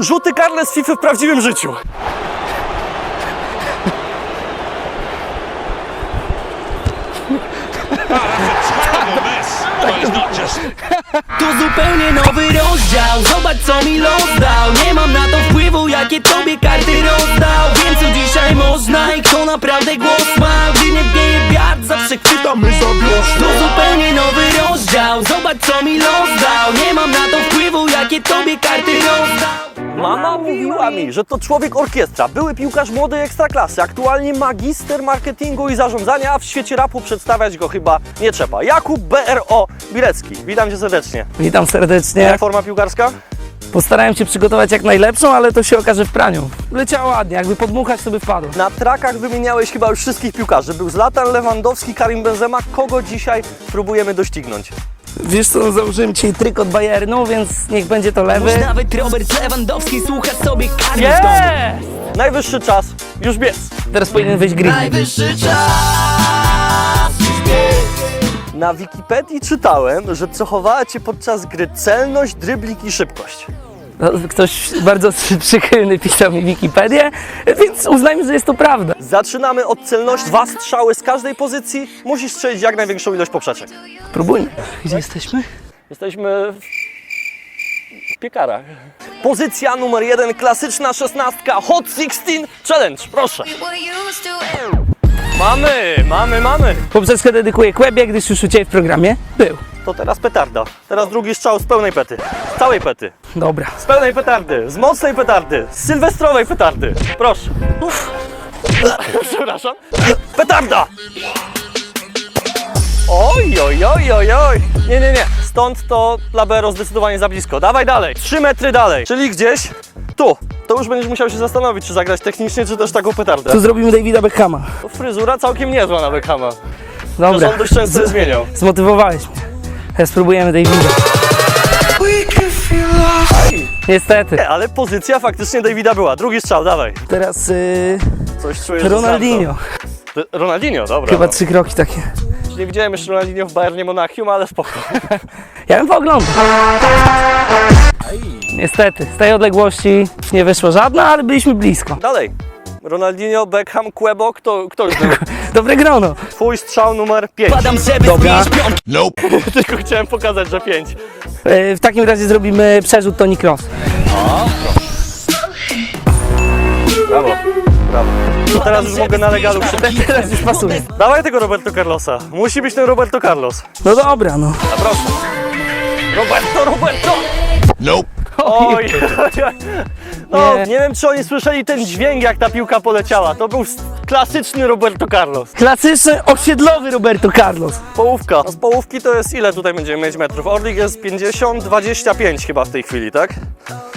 Rzuty karne z FIFA w prawdziwym życiu. To zupełnie nowy rozdział. Zobacz co mi los dał. Nie mam na to wpływu jakie tobie karty rozdał. Wiem co dzisiaj można i kto naprawdę głos ma. Gdy nie wieje wiatr zawsze chwytamy za wiosło To zupełnie nowy rozdział. Zobacz co mi los dał. Nie mam na to wpływu jakie tobie karty Mama mówiła mi, że to człowiek orkiestra, były piłkarz młodej ekstraklasy, aktualnie magister marketingu i zarządzania, a w świecie rapu przedstawiać go chyba nie trzeba. Jakub BRO Bilecki, witam cię serdecznie. Witam serdecznie. Jak forma piłkarska? Postarałem się przygotować jak najlepszą, ale to się okaże w praniu. Leciało ładnie, jakby podmuchać sobie wpadło. Na trakach wymieniałeś chyba już wszystkich piłkarzy. Był Zlatan Lewandowski, Karim Benzema. Kogo dzisiaj próbujemy doścignąć? Wiesz co, założyłem dzisiaj tryk od Bayernu, więc niech będzie to lewy. Nawet Robert Lewandowski słucha sobie domu Yeah! Najwyższy czas, już biec. Teraz powinien wyjść green. Najwyższy czas Na Wikipedii czytałem, że cechowała cię podczas gry celność, drybling i szybkość. No, Ktoś bardzo przychylny pisał mi Wikipedię, więc uznajmy, że jest to prawda. Zaczynamy od celności. Dwa strzały z każdej pozycji. Musisz strzelić jak największą ilość poprzeczek. Spróbujmy. Gdzie jesteśmy? Jesteśmy w w piekarach. Pozycja numer jeden, klasyczna szesnastka, Hot 16 Challenge, proszę. Mamy, mamy, mamy. Poprzeczkę dedykuję Kłębie, gdyż już u Ciebie w programie był. To teraz petarda. Teraz drugi strzał z pełnej pety. Z całej pety. Dobra. Z pełnej petardy, z mocnej petardy, z sylwestrowej petardy. Proszę. Uff. Przepraszam. Petarda! Oj, oj, oj, oj, oj. Nie, nie, nie. Stąd to labero zdecydowanie za blisko. Dawaj dalej. Trzy metry dalej. Czyli gdzieś tu. To już będziesz musiał się zastanowić, czy zagrać technicznie, czy też taką petardę. Tu zrobimy Davida Beckhama. To fryzura całkiem niezła na Beckhama. Dobra. Że on dość często zmieniał. Zmotywowałeś mnie. Teraz spróbujemy Davida. Niestety. Nie, ale pozycja faktycznie Davida była. Drugi strzał, dawaj. Teraz yy, Coś czujesz, że Ronaldinho. to. Ronaldinho, dobra. Chyba no. trzy kroki takie. Nie widziałem jeszcze Ronaldinho w Bayernie Monachium, ale spoko. Ja bym pooglądał. Niestety, z tej odległości nie wyszło żadna, ale byliśmy blisko. Dalej. Ronaldinho, Beckham, Quebo, kto, kto już był? Dobre grono. Twój strzał numer 5. Padam żeby Dobra. piątkę Tylko chciałem pokazać, że 5. E, W takim razie zrobimy przerzut Toni Kroos. Brawo, brawo. To teraz już mogę na legalu. Teraz już pasuje. Dawaj tego Roberto Carlosa. Musi być ten Roberto Carlos. No dobra, no. A proszę. Roberto, Roberto! nope. Oj, no, Nie. nie wiem, czy oni słyszeli ten dźwięk, jak ta piłka poleciała. To był klasyczny Roberto Carlos. Klasyczny, osiedlowy Roberto Carlos. Połówka. No z połówki to jest ile tutaj będziemy mieć metrów? Orlik jest 50, 25 chyba w tej chwili, tak?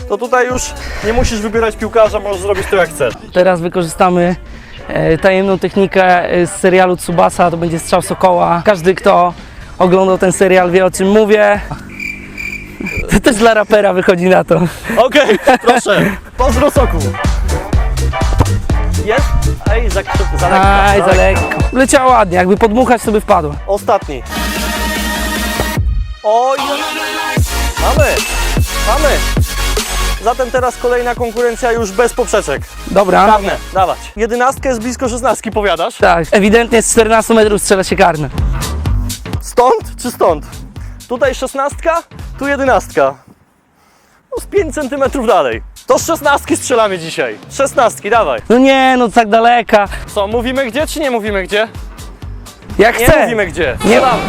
To tutaj już nie musisz wybierać piłkarza, możesz zrobić to jak chcesz. Teraz wykorzystamy e, tajemną technikę e, z serialu Tsubasa, to będzie strzał Sokoła. Każdy, kto oglądał ten serial wie o czym mówię. To też dla rapera wychodzi na to. Okej, proszę. Pozdro soku. Jest? Ej, za, za lekko. Aj, za lekko. Leciało ładnie, jakby podmuchać sobie wpadło. Ostatni. Oj. Mamy. Mamy. Zatem teraz kolejna konkurencja już bez poprzeczek. Dobra. Karne, dawać. Jedenastka jest blisko szesnastki, powiadasz? Tak, ewidentnie z 14 metrów strzela się karne. Stąd czy stąd? Tutaj szesnastka, tu jedenastka. No z 5 centymetrów dalej. To z szesnastki strzelamy dzisiaj. Szesnastki, dawaj. No nie, no tak daleka. Co, mówimy gdzie, czy nie mówimy gdzie? Jak Nie chcę. mówimy gdzie. Nie Strzelamy.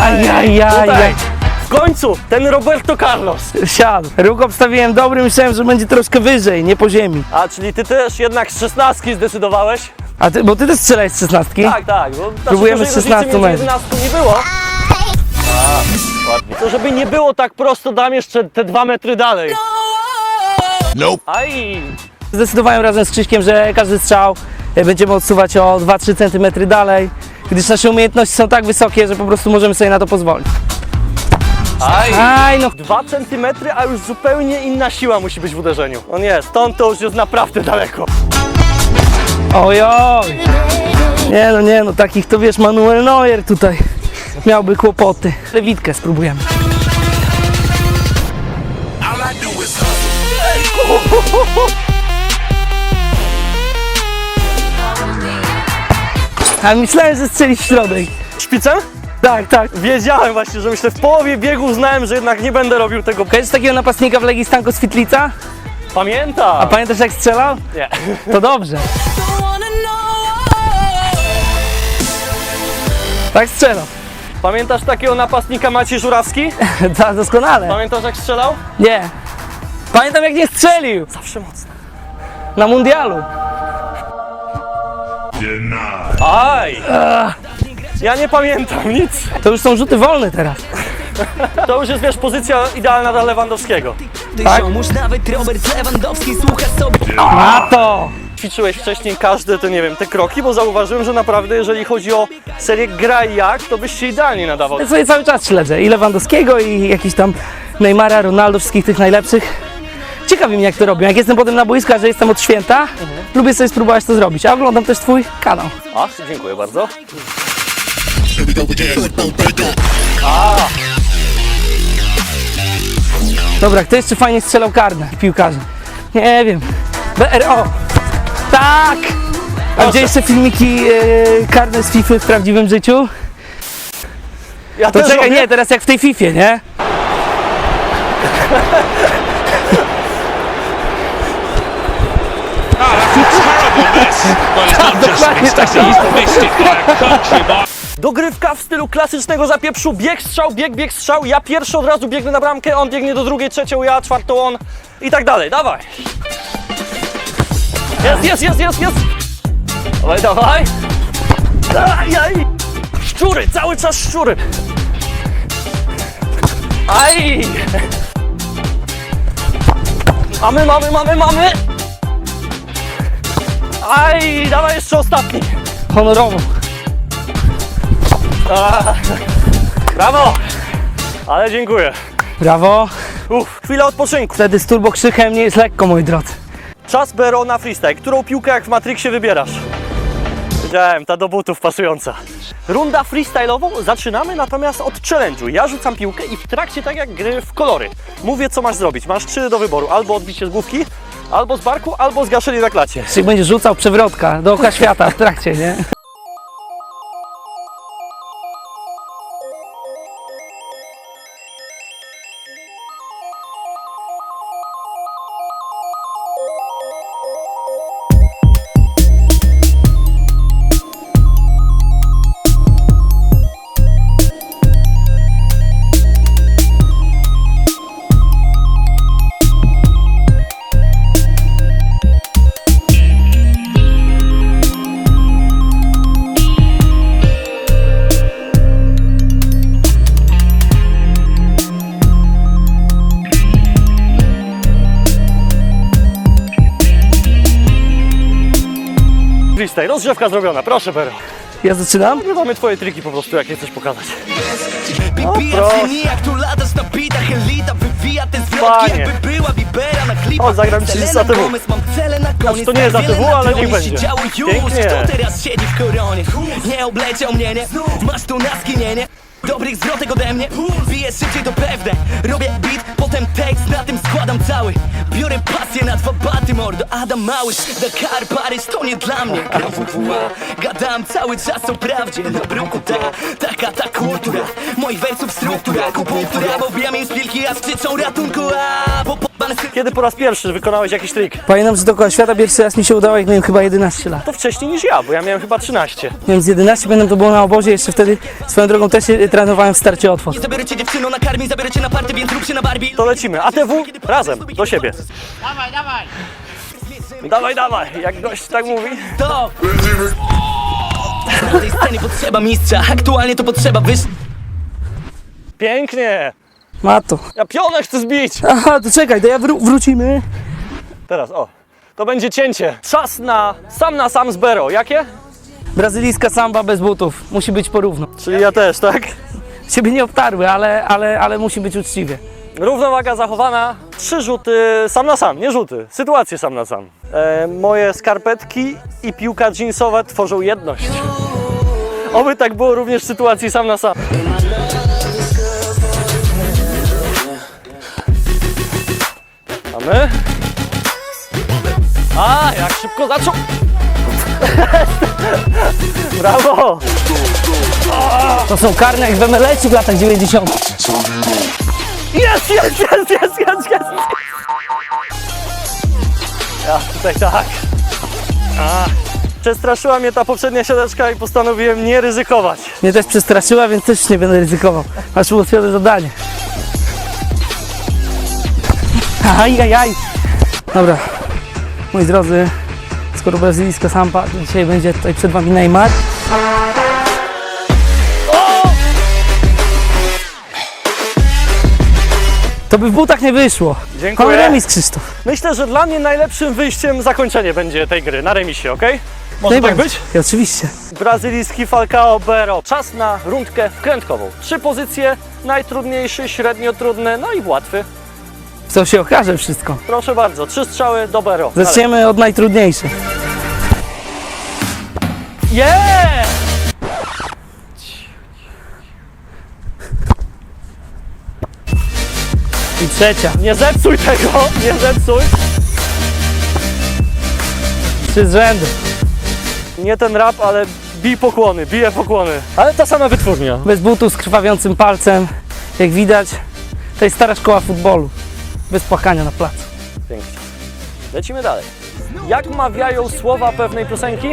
Aj, aj, aj, Tutaj. W końcu, ten Roberto Carlos. Siadł. Róg obstawiłem dobry, myślałem, że będzie troszkę wyżej, nie po ziemi. A, czyli ty też jednak z szesnastki zdecydowałeś? A ty, bo ty też strzelałeś z 16? Tak, tak. Bo znaczy, Próbujemy z różnicy 16 między metrów. 11 nie było. A, ładnie. To żeby nie było tak prosto, dam jeszcze te dwa metry dalej. Nope. Aj, Zdecydowałem razem z Krzyśkiem, że każdy strzał e, będziemy odsuwać o 2-3 cm dalej, gdyż nasze umiejętności są tak wysokie, że po prostu możemy sobie na to pozwolić. Aj. Aj, no Dwa centymetry, a już zupełnie inna siła musi być w uderzeniu. No nie, stąd to już jest naprawdę daleko. ojoj. Nie no, nie no, takich to wiesz, Manuel Neuer tutaj miałby kłopoty. Lewitkę spróbujemy. A myślałem, że strzelisz w środek. Szpicem? Tak, tak. Wiedziałem właśnie, że myślę w połowie biegu uznałem, że jednak nie będę robił tego. Kojarzysz takiego napastnika w Legii Stanko z Fitlica? Pamiętam! A pamiętasz jak strzelał? Nie. To dobrze. Tak strzelał. Pamiętasz takiego napastnika Maciej Żurawski? Tak, doskonale. Pamiętasz jak strzelał? Nie. Pamiętam jak nie strzelił Zawsze mocno. na mundialu. Denied. Aj! Ja nie pamiętam nic. To już są rzuty wolne teraz. To już jest, wiesz, pozycja idealna dla Lewandowskiego. Tak? Ziomuś, nawet Robert Lewandowski słucha sobie Na to! Ćwiczyłeś wcześniej każde te, nie wiem, te kroki, bo zauważyłem, że naprawdę jeżeli chodzi o serię graj jak, to byś się idealnie nadawał. Ja sobie cały czas śledzę i Lewandowskiego i jakiś tam Neymara, Ronaldo, wszystkich tych najlepszych. Ciekawi mnie jak to robią. Jak jestem potem na boisku, a że jestem od święta, lubię sobie spróbować to zrobić. A oglądam też twój kanał. Ach, dziękuję bardzo. Dobra, kto jeszcze fajnie strzelał karne piłkarze? Nie wiem. BRO! Tak! A gdzie jeszcze filmiki e, karne z FIFA w prawdziwym życiu? Ja To też czekaj, robię. nie, teraz jak w tej Fifie, nie? Terrible miss. Well, it's not just a Dokładnie mistake, tak. he's missed it by a country mile. Dogrywka w stylu klasycznego zapieprzu, bieg, strzał, bieg, bieg, strzał. Ja pierwszy od razu biegnę na bramkę, on biegnie do drugiej, trzecią ja, czwartą on i tak dalej. Dawaj. Jest, jest, jest, jest, jest. Dawaj, dawaj. Aj, aj. Szczury, cały czas szczury. Aj. Mamy, mamy, mamy, mamy. Aj, dawaj jeszcze ostatni. Honorowo. Brawo. Ale dziękuję. Brawo. Uff, chwila odpoczynku. Wtedy z turbokrzykiem nie jest lekko, moi drodzy. Czas BRO na freestyle. Którą piłkę jak w Matrixie wybierasz? Wiedziałem, ta do butów pasująca. Runda freestyle'ową zaczynamy natomiast od challenge'u. Ja rzucam piłkę i w trakcie tak jak gry w kolory. Mówię co masz zrobić. Masz trzy do wyboru. Albo odbicie z główki, albo z barku, albo zgaszenie na klacie. Czyli będzie rzucał przewrotka dookoła świata w trakcie, nie? Freestyle, rozgrzewka zrobiona. Proszę BRO. Ja zaczynam? Nagrywamy twoje triki po prostu, jakie chcesz pokazać. Wybija jak tu latasz na bitach Elita wywija te zwrotki Panie. jakby była Bibera na klipach O, zagram ci Selena z ATW. Gomez, mam cele na koniec to nie jest tak wiele ATW, na ale niech będzie. się działo już, Pięknie. kto teraz siedzi w koronie Nie obleciał mnie, nie? Masz tu na skinienie Dobrych zwrotek ode mnie szybciej to pewne Robię beat, potem tekst Na tym składam cały Pasję na dwa baty mordo Adam Małysz, Dakar, Paryż To nie dla mnie. Gadam cały czas o prawdzie Na bruku ta Taka ta kultura Moich wersów struktura Akupunktura Bo bijam im szpilki A skrzyczą ratunku A po Kiedy po raz pierwszy wykonałeś jakiś trik? Pamiętam, że dookoła świata pierwszy raz mi się udało, jak miałem chyba 11 lat. To wcześniej niż ja, bo ja miałem chyba 13. Miałem z 11, pamiętam, to było na obozie, jeszcze wtedy swoją drogą też się trenowałem w starcie otwór. Zabiorę cię dziewczyną na karmi Zabiorę cię na party Więc rób się na Barbie To lecimy. ATW razem, do siebie. Dawaj, dawaj. Dawaj, dawaj, jak gość tak mówi. To Na tej scenie potrzeba mistrza Aktualnie to potrzeba wyż... Pięknie. Mato. Ja pionę chcę zbić. Aha, to czekaj, to ja wró- wrócimy. Teraz, o. To będzie cięcie. Czas na sam na sam z Bero. Jakie? Brazylijska samba bez butów. Musi być porówno. Czyli ja też, tak? Ciebie nie obtarły, ale, ale, ale musi być uczciwie. Równowaga zachowana. Trzy rzuty sam na sam, nie rzuty. Sytuacje sam na sam. E, moje skarpetki i piłka jeansowa tworzą jedność. Oby tak było również w sytuacji sam na sam. Mamy. A, jak szybko zaczął. Brawo! To są karne jak w MLS-ie w latach 90. Jest, jest, jest, jest, jest, jest! Ja tutaj tak. A, przestraszyła mnie ta poprzednia siadeczka i postanowiłem nie ryzykować. Mnie też przestraszyła, więc też nie będę ryzykował. Masz ułatwione zadanie. Aj, aj, aj. Dobra, moi drodzy, skoro brazylijska sampa, to dzisiaj będzie tutaj przed wami Neymar. To by w butach nie wyszło. Dziękuję. Mamy remis, Krzysztof. Myślę, że dla mnie najlepszym wyjściem zakończenie będzie tej gry na remisie, ok? Może tak być? I oczywiście. Brazylijski Falcao Bero. Czas na rundkę wkrętkową. Trzy pozycje, najtrudniejszy, średnio trudny, no i łatwy. Co się okaże wszystko. Proszę bardzo, trzy strzały do Bero. Zaczniemy od najtrudniejszych. Yeah! I trzecia. Nie zepsuj tego, nie zepsuj. Trzy z rzędu. Nie ten rap, ale bij pokłony, bije pokłony. Ale ta sama wytwórnia. Bez butów z krwawiącym palcem. Jak widać, to jest stara szkoła futbolu. Bez płakania na placu. Pięknie. Lecimy dalej. Jak mawiają słowa pewnej piosenki?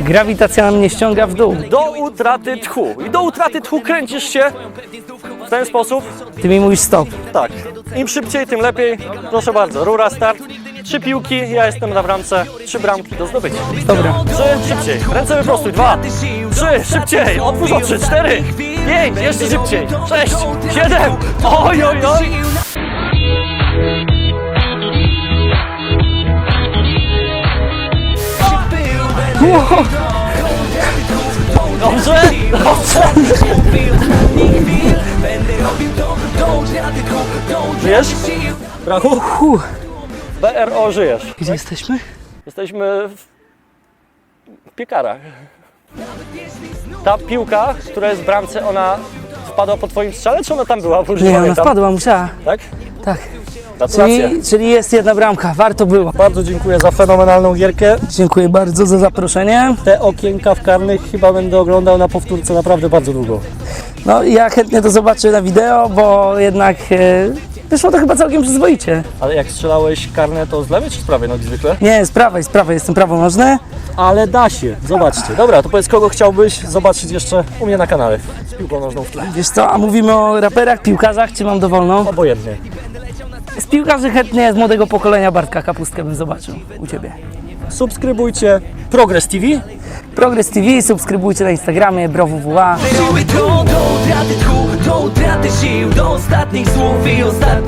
Grawitacja mnie ściąga w dół. Do utraty tchu. I do utraty tchu kręcisz się w ten sposób. Ty mi mówisz stop. Tak. Im szybciej, tym lepiej. Proszę bardzo, rura, start. Trzy piłki, ja jestem na bramce. Trzy bramki do zdobycia. Dobra. Trzy, szybciej. Ręce wyprostuj. Dwa, trzy, szybciej. Otwórz oczy. Cztery, pięć, jeszcze szybciej. Sześć, siedem. Oj, oj, oj. Dobrze, dobrze. Żyjesz? Brachu? BRO, żyjesz. Gdzie jesteśmy? Jesteśmy w piekarach. Ta piłka, która jest w bramce, ona wpadła po twoim strzale, czy ona tam była? Bo już Nie, ona pamiętam. wpadła, musiała. Tak? Tak. Czyli, czyli jest jedna bramka, warto było. Bardzo dziękuję za fenomenalną gierkę. Dziękuję bardzo za zaproszenie. Te okienka w karnych chyba będę oglądał na powtórce naprawdę bardzo długo. No ja chętnie to zobaczę na wideo, bo jednak e, wyszło to chyba całkiem przyzwoicie. Ale jak strzelałeś karne, to z lewej czy z prawej nogi zwykle? Nie, z prawej, z prawej, jestem prawonożny. Ale da się, zobaczcie. Dobra, to powiedz, kogo chciałbyś zobaczyć jeszcze u mnie na kanale z piłką nożną w tle. Wiesz co, a mówimy o raperach, piłkarzach, czy mam dowolną? Obojętnie. Z piłkarzy chętnie z młodego pokolenia Bartka Kapustkę bym zobaczył u Ciebie. Subskrybujcie Progress TV. Progress TV, subskrybujcie na Instagramie, browwwa. Do, do utraty tchu, do utraty sił Do ostatnich słów i ostatniej